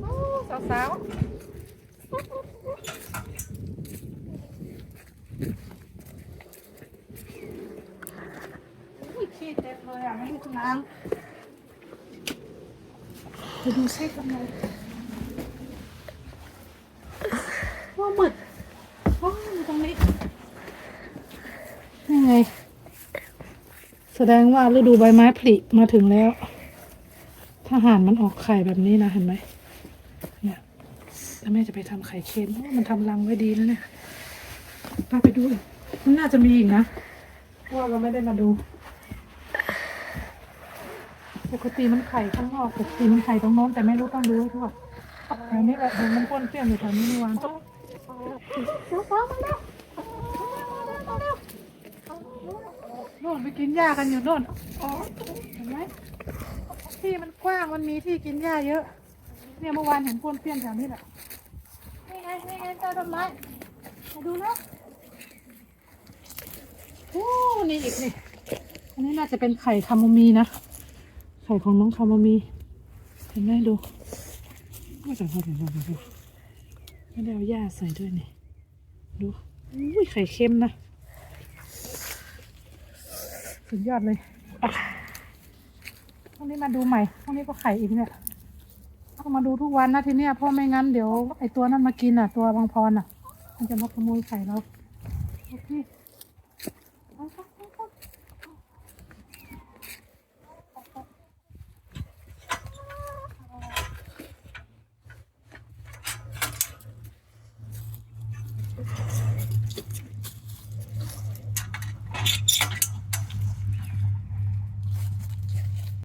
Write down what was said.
โอ้สาวๆอุ้ยขี้เต็มเลยอะไม่ให้คุณล้างไปดูเช็คกันเลยว่าหมึดโอ้ยอยู่ตรงนี้นี่ไง แสดงว่าฤดูใบไม้ผลิมาถึงแล้ว ถ้าห่านมันออกไข่แบบนี้นะเห็นไหมเนี่ยแล้วแม่จะไปทำไข่เค็มมันทำรังไว้ดีนะเนี่ยไปไปดูอีกมันน่าจะมีอีกนะเพราะว่าเราไม่ได้มาดูปกติมันไข่ข้างนอกปกติมันไข่ตรงโน้นแต่ไม่รู้ต้องดูให้ทั่วแถวนี้แหละเห็นมันป้นเปี้ยนอยู่แถวนี้เมื่อวานเดี๋ยวฟ้ามาแล้วโน่นไปกินหญ้ากันอยู่โน่นเห็นไหมที่มันกว้างมันมีที่กินหญ้าเยอะ เนี่ยเมื่อวานเห็นป้วนเปี้ยนแถวนี้แหละนี่ไงนี่ไงเจ้าต้นไม้มาดูนะโอ้นี่อีกนี่อันนี้น่าจะเป็นไข่คาโมมีนะ ไข่ของน้องคาโมมี เห็นไหมดูไม่ใส่เข้าไปดูดูไม่ได้เอาหญ้าใส่ด้วยนี่ ดูอุ้ยไข่เค็มนะ สุดยอดเลยพรุ่งนี้มาดูใหม่พรุ่งนี้ก็ไข่อีกเนี่ยต้องมาดูทุกวันนะทีเนี้ยเพราะไม่งั้นเดี๋ยวไอตัวนั้นมากินอะ ตัวบางพรอะ มันจะมาขโมยไข่เราโอเค